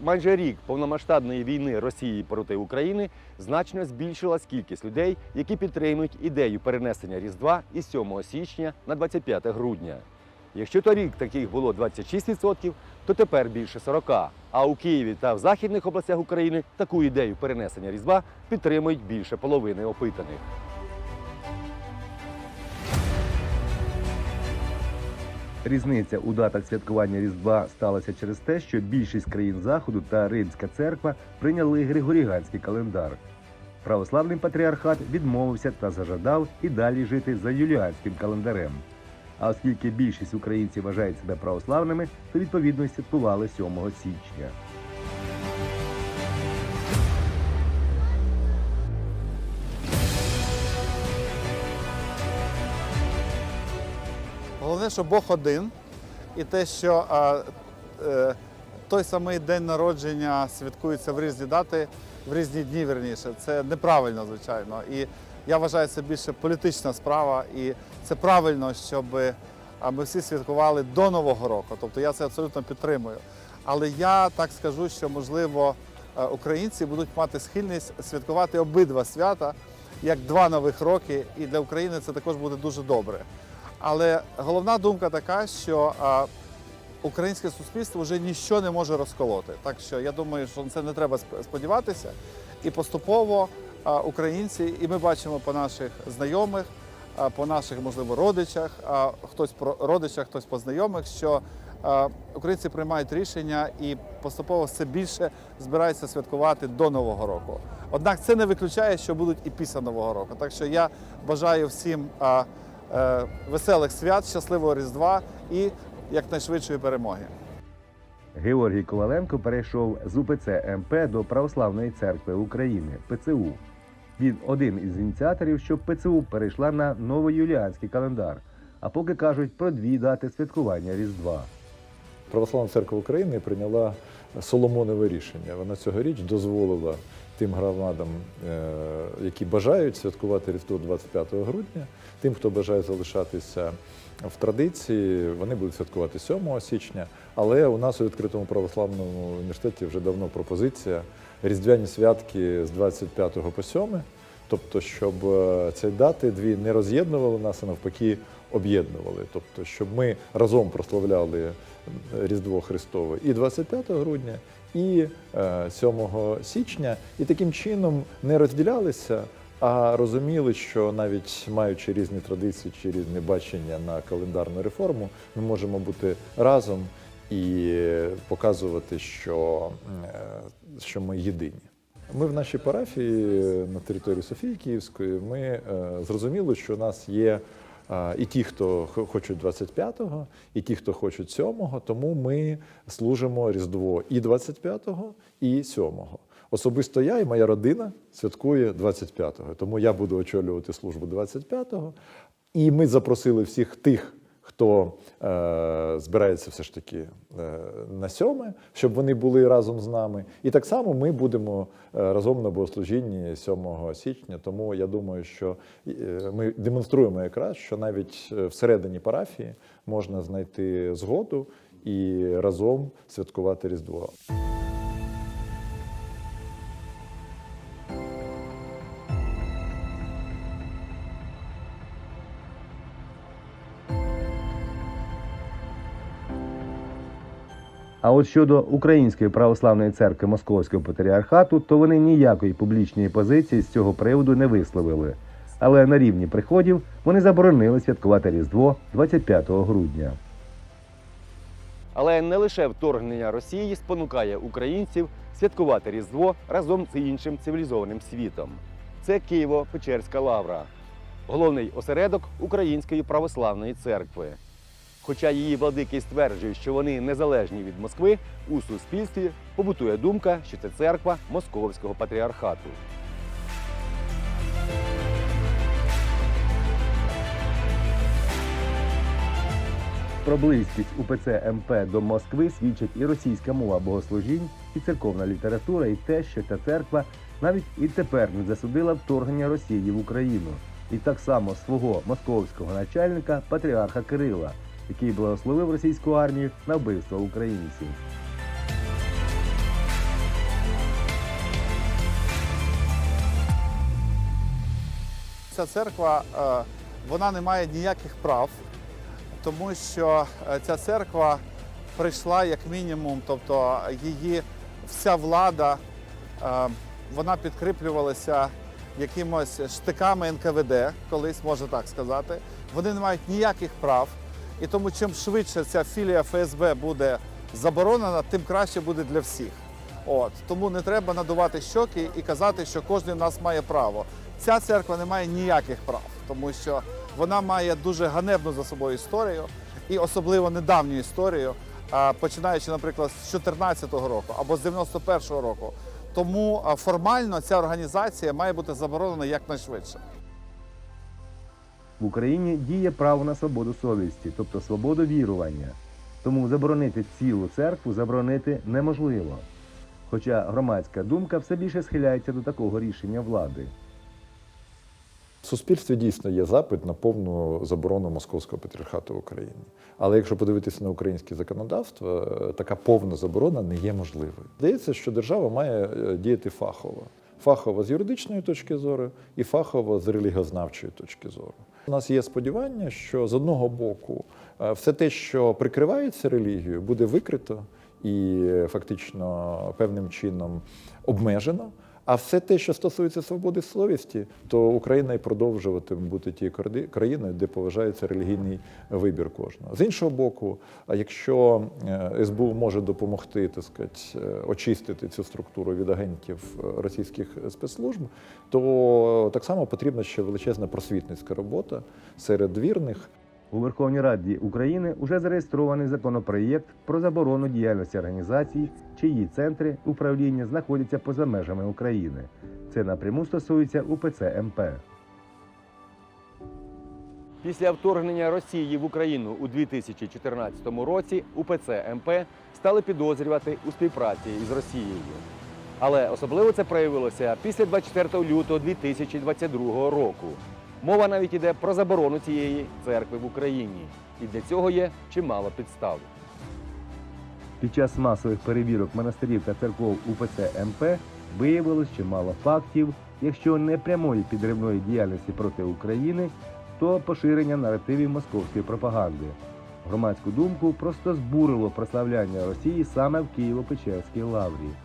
майже рік повномасштабної війни Росії проти України значно збільшилась кількість людей, які підтримують ідею перенесення Різдва із 7 січня на 25 грудня. Якщо торік таких було 26%, то тепер більше 40%. А у Києві та в західних областях України таку ідею перенесення Різдва підтримують більше половини опитаних. Різниця у датах святкування Різдва сталася через те, що більшість країн Заходу та Римська церква прийняли Григоріганський календар. Православний патріархат відмовився та зажадав і далі жити за юліанським календарем. А оскільки більшість українців вважають себе православними, то відповідно святкували 7 січня. Головне, що Бог один, і те, що а, е, той самий день народження святкується в різні дати, в різні дні, верніше, це неправильно, звичайно. І я вважаю, це більше політична справа, і це правильно, щоб ми всі святкували до Нового року. Тобто я це абсолютно підтримую. Але я так скажу, що можливо українці будуть мати схильність святкувати обидва свята як два нових роки, і для України це також буде дуже добре. Але головна думка така, що українське суспільство вже ніщо не може розколоти. Так що я думаю, що це не треба сподіватися. І поступово українці, і ми бачимо по наших знайомих, по наших, можливо, родичах, хтось про родичах, хтось по знайомих, що українці приймають рішення і поступово все більше збираються святкувати до Нового року. Однак це не виключає, що будуть і після Нового року. Так що я бажаю всім. Е, веселих свят, щасливого Різдва і якнайшвидшої перемоги. Георгій Коваленко перейшов з УПЦ МП до Православної церкви України ПЦУ. Він один із ініціаторів, щоб ПЦУ перейшла на новоюліанський календар. А поки кажуть про дві дати святкування Різдва. Православна церква України прийняла Соломонове рішення. Вона цьогоріч дозволила тим громадам, е, які бажають святкувати Різдво 25 грудня, тим, хто бажає залишатися в традиції, вони будуть святкувати 7 січня. Але у нас у відкритому православному університеті вже давно пропозиція різдвяні святки з 25 по 7, тобто, щоб е, ці дати дві не роз'єднували нас, а навпаки об'єднували. Тобто, щоб ми разом прославляли Різдво Христове і 25 грудня, і е, 7 січня, і таким чином не розділялися, а розуміли, що навіть маючи різні традиції чи різне бачення на календарну реформу, ми можемо бути разом і показувати, що, е, що ми єдині. Ми в нашій парафії на території Софії Київської ми е, зрозуміли, що у нас є е, і ті, хто хочуть 25-го, і ті, хто хочуть 7-го, тому ми служимо Різдво і 25-го, і 7-го. Особисто я і моя родина святкує 25-го, тому я буду очолювати службу 25-го. І ми запросили всіх тих, хто е, збирається все ж таки е, на сьоме, щоб вони були разом з нами. І так само ми будемо е, разом на богослужінні 7 січня. Тому я думаю, що е, ми демонструємо якраз, що навіть е, всередині парафії можна знайти згоду і разом святкувати Різдво. А от щодо Української православної церкви Московського патріархату, то вони ніякої публічної позиції з цього приводу не висловили. Але на рівні приходів вони заборонили святкувати Різдво 25 грудня. Але не лише вторгнення Росії спонукає українців святкувати Різдво разом з іншим цивілізованим світом. Це Києво-Печерська лавра, головний осередок Української православної церкви. Хоча її владики стверджують, що вони незалежні від Москви, у суспільстві побутує думка, що це церква Московського патріархату. Про близькість УПЦ МП до Москви свідчить і російська мова богослужінь, і церковна література, і те, що ця церква навіть і тепер не засудила вторгнення Росії в Україну, і так само свого московського начальника патріарха Кирила, який благословив російську армію на вбивство українців. Ця церква е, вона не має ніяких прав, тому що е, ця церква прийшла як мінімум, тобто її вся влада е, вона підкріплювалася якимось штиками НКВД, колись можна так сказати. Вони не мають ніяких прав. І тому чим швидше ця філія ФСБ буде заборонена, тим краще буде для всіх. От тому не треба надувати щоки і казати, що кожен з нас має право. Ця церква не має ніяких прав, тому що вона має дуже ганебну за собою історію і особливо недавню історію, починаючи, наприклад, з 2014 року або з 91-го року. Тому формально ця організація має бути заборонена якнайшвидше. В Україні діє право на свободу совісті, тобто свободу вірування. Тому заборонити цілу церкву заборонити неможливо. Хоча громадська думка все більше схиляється до такого рішення влади. В суспільстві дійсно є запит на повну заборону московського патріархату в Україні. Але якщо подивитися на українське законодавство, е, така повна заборона не є можливою. Здається, що держава має е, діяти фахово. Фахово з юридичної точки зору і фахово з релігіознавчої точки зору. У нас є сподівання, що з одного боку е, все те, що прикривається релігією, буде викрито і е, фактично певним чином обмежено. А все те, що стосується свободи совісті, то Україна і продовжуватиме бути тією країною, де поважається релігійний вибір кожного. З іншого боку, а якщо е, СБУ може допомогти так сказати, е, очистити цю структуру від агентів е, російських спецслужб, то так само потрібна ще величезна просвітницька робота серед вірних. У Верховній Раді України уже зареєстрований законопроєкт про заборону діяльності організацій, чиї центри управління знаходяться поза межами України. Це напряму стосується УПЦ МП. Після вторгнення Росії в Україну у 2014 році УПЦ МП стали підозрювати у співпраці із Росією. Але особливо це проявилося після 24 лютого 2022 року. Мова навіть іде про заборону цієї церкви в Україні, і для цього є чимало підстав. Під час масових перевірок монастирів та церков УПЦ МП виявилось чимало фактів, якщо не прямої підривної діяльності проти України, то поширення наративів московської пропаганди. Громадську думку просто збурило прославляння Росії саме в Києво-Печерській лаврі.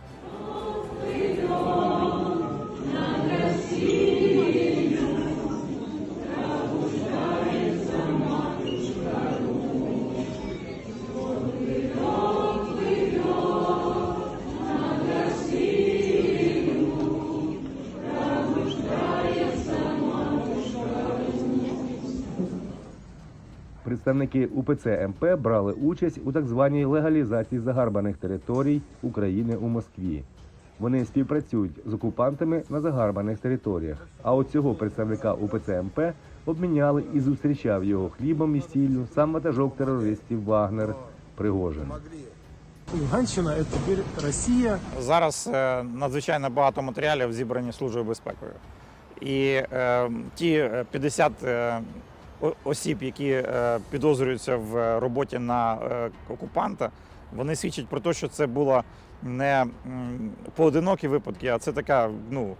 Представники УПЦ МП брали участь у так званій легалізації загарбаних територій України у Москві. Вони співпрацюють з окупантами на загарбаних територіях. А от цього представника УПЦ МП обміняли і зустрічав його хлібом і сіллю сам ватажок терористів Вагнер Пригожин. Луганщина это теперь Россия. Зараз е, надзвичайно багато матеріалів зібрані службою безпекою. І е, ті е, 50 е, о- осіб, які е, підозрюються в роботі на е, окупанта, вони свідчать про те, що це було не поодинокі випадки, а це така ну,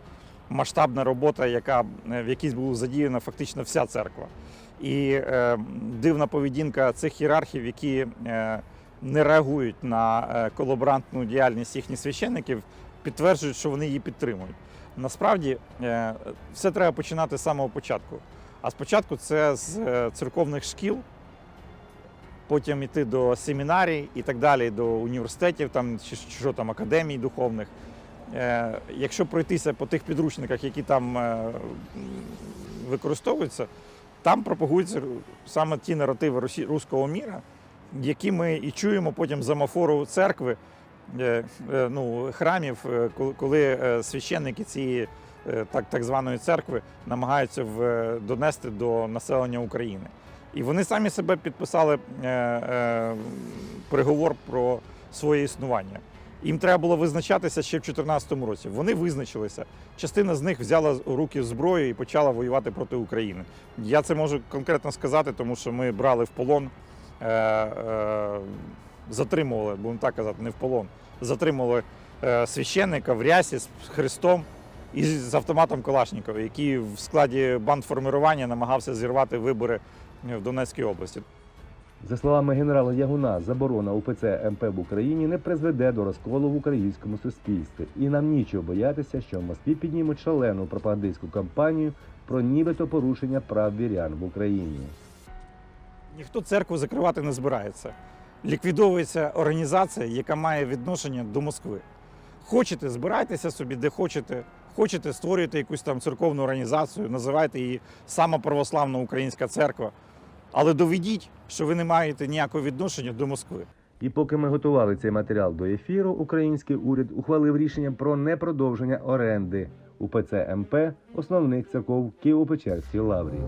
масштабна робота, яка, е, в якій була задіяна фактично вся церква. І е, дивна поведінка цих ієрархів, які е, не реагують на е, колаборантну діяльність їхніх священників, підтверджують, що вони її підтримують. Насправді е, все треба починати з самого початку. А спочатку це з е, церковних шкіл, потім йти до семінарій і так далі, до університетів, там, чи що там, академій духовних. Е, Якщо пройтися по тих підручниках, які там е, використовуються, там пропагуються саме ті наративи руського міра, які ми і чуємо потім з амафору церкви, ну, храмів, коли- священники цієї так, так званої церкви намагаються в, е, донести до населення України. І вони самі себе підписали е, е, приговор про своє існування. Їм треба було визначатися ще в 2014 році. Вони визначилися. Частина з них взяла у руки зброю і почала воювати проти України. Я це можу конкретно сказати, тому що ми брали в полон, е, е, затримували, будемо так казати, не в полон, затримували е, священника в рясі з Христом і з автоматом Калашникова, який в складі бандформирування намагався зірвати вибори в Донецькій області. За словами генерала Ягуна, заборона УПЦ МП в Україні не призведе до розколу в українському суспільстві, і нам нічого боятися, що в Москві піднімуть шалену пропагандистську кампанію про нібито порушення прав вірян в Україні. Ніхто церкву закривати не збирається. Ліквідовується організація, яка має відношення до Москви. Хочете, збирайтеся собі, де хочете. Хочете, створюєте якусь там церковну організацію, називайте її сама православна українська церква. Але доведіть, що ви не маєте ніякого відношення до Москви. І поки ми готували цей матеріал до ефіру, український уряд ухвалив рішення про непродовження оренди УПЦ МП основних церков Києво-Печерській лаврі.